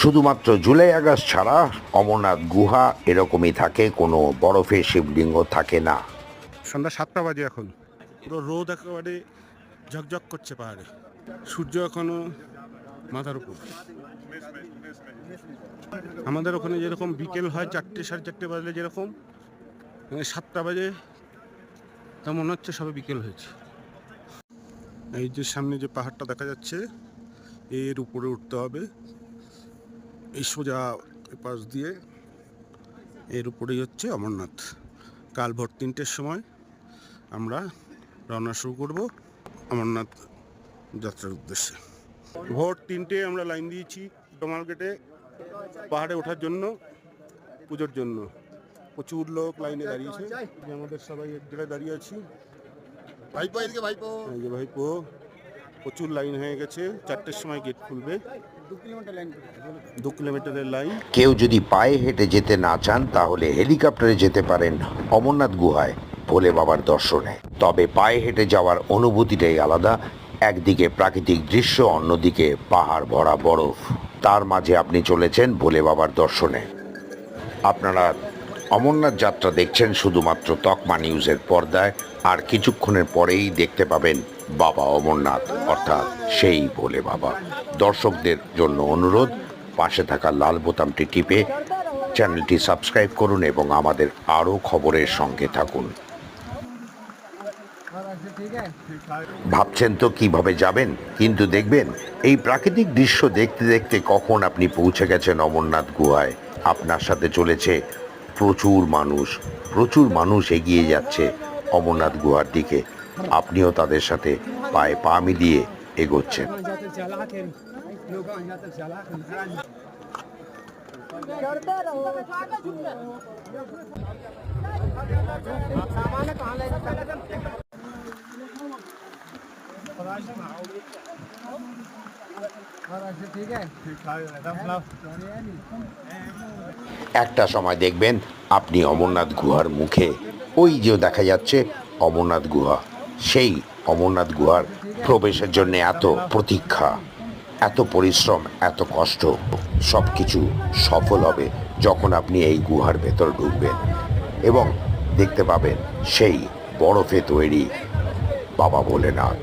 শুধুমাত্র July August ছাড়া অমরনাথ গুহা এরকমই থাকে, কোনো বরফের শিবলিঙ্গ থাকে না। সন্ধ্যা সাতটা বাজে এখন। পুরো রোদ একেবারে ঝকঝক করছে পাহাড়ে। সূর্য এখনও মাথার উপর। আমাদের ওখানে যেরকম বিকেল হয় চারটে সাড়ে চারটে বাজলে যেরকম এখানে সাতটা বাজে, তা মনে হচ্ছে সবে বিকেল হয়েছে। এই যে সামনে যে পাহাড়টা দেখা যাচ্ছে, এর উপরে উঠতে হবে। এই সোজা পাশ দিয়ে এর উপরেই হচ্ছে অমরনাথ। কাল ভোর তিনটের সময় আমরা রওনা শুরু করব অমরনাথ যাত্রার উদ্দেশ্যে। ভোর তিনটে আমরা লাইন দিয়েছি ডোমাল গেটে পাহাড়ে ওঠার জন্য পুজোর জন্য। প্রচুর লোক লাইনে দাঁড়িয়েছে আমাদের সবাই এক জায়গায় দাঁড়িয়ে আছি। ভাইপো ভাইপো প্রচুর লাইন হয়ে গেছে। চারটের সময় গেট খুলবে। দু কিলোমিটারের লাইন কেউ যদি পায়ে হেঁটে যেতে না চান তাহলে হেলিকপ্টারে যেতে পারেন অমরনাথ গুহায় ভোলে বাবার দর্শনে। তবে পায়ে হেঁটে যাওয়ার অনুভূতিটাই আলাদা। একদিকে প্রাকৃতিক দৃশ্য অন্যদিকে পাহাড় ভরা বরফ। তার মাঝে আপনি চলেছেন ভোলে বাবার দর্শনে। আপনারা অমরনাথ যাত্রা দেখছেন শুধুমাত্র তকমা নিউজের পর্দায়, আর কিছুক্ষণের পরেই দেখতে পাবেন বাবা অমরনাথ, অর্থাৎ সেই ভোলে বাবা। দর্শকদের জন্য অনুরোধ, পাশে থাকা লাল বোতামটি টিপে চ্যানেলটি সাবস্ক্রাইব করুন এবং আমাদের আরও খবরের সঙ্গে থাকুন। ভাবছেন তো কীভাবে যাবেন? কিন্তু দেখবেন, এই প্রাকৃতিক দৃশ্য দেখতে দেখতে কখন আপনি পৌঁছে গেছেন অমরনাথ গুহায়? আপনার সাথে চলেছে প্রচুর মানুষ প্রচুর মানুষ এগিয়ে যাচ্ছে অমরনাথ গুহার দিকে আপনিও তাদের সাথে পায়ে পা মিলিয়ে এগোচ্ছেন करते रहो सामान कहाँ ले ठीक है একটা সময় দেখবেন আপনি অমরনাথ গুহার মুখে, ওই যে দেখা যাচ্ছে অমরনাথ গুহা, সেই অমরনাথ গুহার প্রবেশের জন্য এত প্রতীক্ষা, এত পরিশ্রম, এত কষ্ট সব কিছু সফল হবে যখন আপনি এই গুহার ভেতর ঢুকবেন এবং দেখতে পাবেন সেই বরফে তৈরি বাবা ভোলেনাথ।